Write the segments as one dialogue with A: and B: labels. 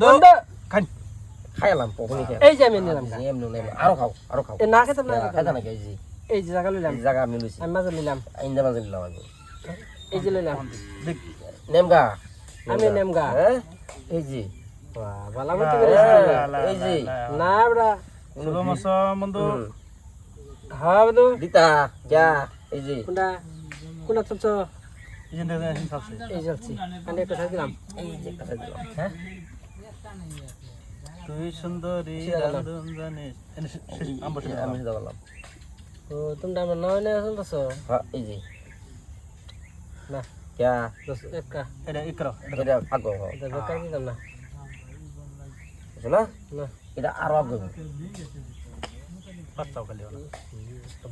A: বন্ধু
B: খান
C: খাইলাম খাই
A: এই যে আমি নিলাম গা।
C: এমনি নেই আরও খাও আরও খাও
A: না খেতাম না
C: খাইতা না
A: না।
C: খাই জি
A: এই যে জায়গা লইলাম
C: জায়গা আমি লইছি
A: আমি মাঝে নিলাম
C: আইন্দা মাঝে নিলাম আমি
A: এই যে লইলাম
C: নেমগা
A: আমি নেমগা
C: হ্যাঁ এই জি
A: ভালো মতো
C: এই যে
A: না বড়া
B: শুভ মাস বন্ধু।
A: হ্যাঁ বন্ধু
C: দিতা যা এই যে
A: কোনটা কোনটা চলছো
B: এই যে
A: এই চলছি আমি একটা সাথ দিলাম
C: এই যে কথা দিলাম হ্যাঁ
B: তুই সুন্দরী জানিস।
C: আমি সেটা বললাম
A: ও তোমরা আমার নয় নয় চলতেছো?
C: হ্যাঁ এই যে।
A: না।
C: যা
A: দশ একটা
B: এটা ই করো এটা
C: আগো
A: এটা বেকার দিতাম না
C: বুঝছ না? এটা আরও আগো
B: পাঁচটাও খালি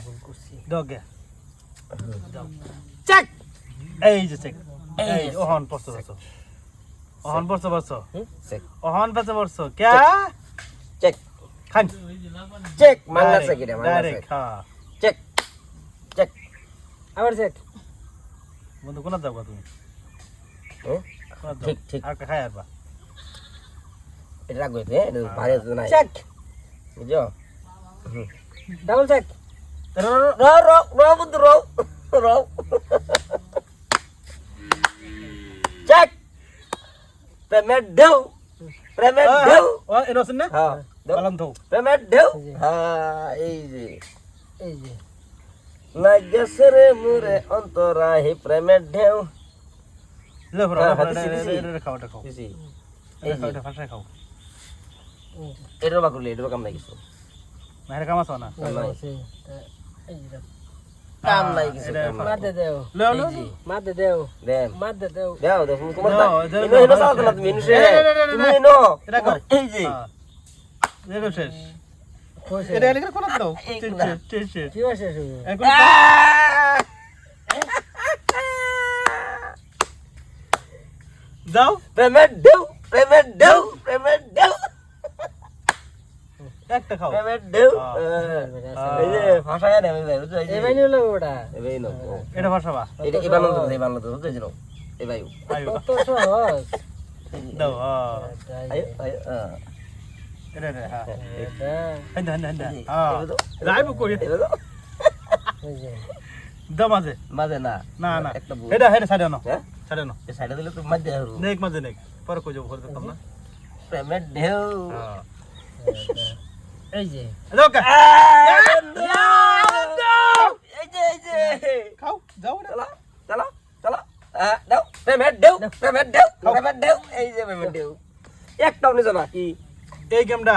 A: ভুল করছি
B: দগে
A: চেক!
B: এই যে চেক। এই ওহন পড়ছো পড়ছো পড়ছো?
C: চেক
B: ওহন পড়ছো পড়ছো। ক্যা?
C: চেক
B: খান।
C: চেক মাংলা চেক এটা মাংলা চেক
B: ডাইরেক্ট হ্যাঁ।
C: চেক চেক
A: আবার চেক
B: বন্ধু কোনা যাও তুমি?
C: ঠিক, ঠিক।
B: আর খাই আর বা?
C: এটা রাখবে এটা ভারী আছে না
A: চেক
C: বুঝছ?
A: ডাবল চেক
C: র র র র বন্ধু র র। পেমেন্ট দেও পেমেন্ট দেও
B: ও এনো আছে না?
C: হ্যাঁ
B: পালন তো
C: পেমেন্ট দেও হ্যাঁ এই যে।
A: এই যে।
C: লাগেছে রে মুরে অন্তরাহি পেমেন্ট দেও
B: লে ফরা
C: হ্যাঁ।
B: এটা খাও। খাও
C: বুঝছি
B: এটা খাও এটা ফাঁসায় খাও।
C: এটার বা করলে এটার কাম নাই কিছু
B: না এটা কামাছ না?
A: এই এই যে
C: কাম নাই কিছু
A: দেও
B: লে
A: দেও
C: দেন
A: দেও
C: দাও দাও তোমার
B: দাও,
C: না তুমি তুমি
B: এটা কর।
C: এই যে।
B: শেষ এটা কোনা শেষ শেষ
A: কি
B: যাও
C: পেমেন্ট দেও
B: একটা খাও। হ্যাঁ।
C: এই যে ভাষায় বুঝছ? এই
A: ওটা।
C: নো
B: এটা
C: এটা বুঝছ?
B: আয়ো
A: সহজ।
B: দাও হ্যাঁ
C: আয়ো আয়ো হ্যাঁ
B: এটা হ্যাঁ।
A: এটা।
B: হ্যাঁ দাও। মাঝে।
C: মাঝে না।
B: না না। এটা এটা সাইডে নাও।
C: হ্যাঁ?
B: সাইডে নাও।
C: এই সাইডে দিলে তো মাঝে
B: নেক মাঝে নেক। পরে কই যাব দেখতাম না। হ্যাঁ
A: এই যে।
B: দাও কা
C: এই যে এই যে।
B: খাও যাও এটা
C: চলো চলো চলো। দাও পেমেন্ট দেও পেমেন্ট দেও পেমেন্ট দেও। এই যে পেমেন্ট দেও। একটাও নিছো না কি
B: এই গেমটা।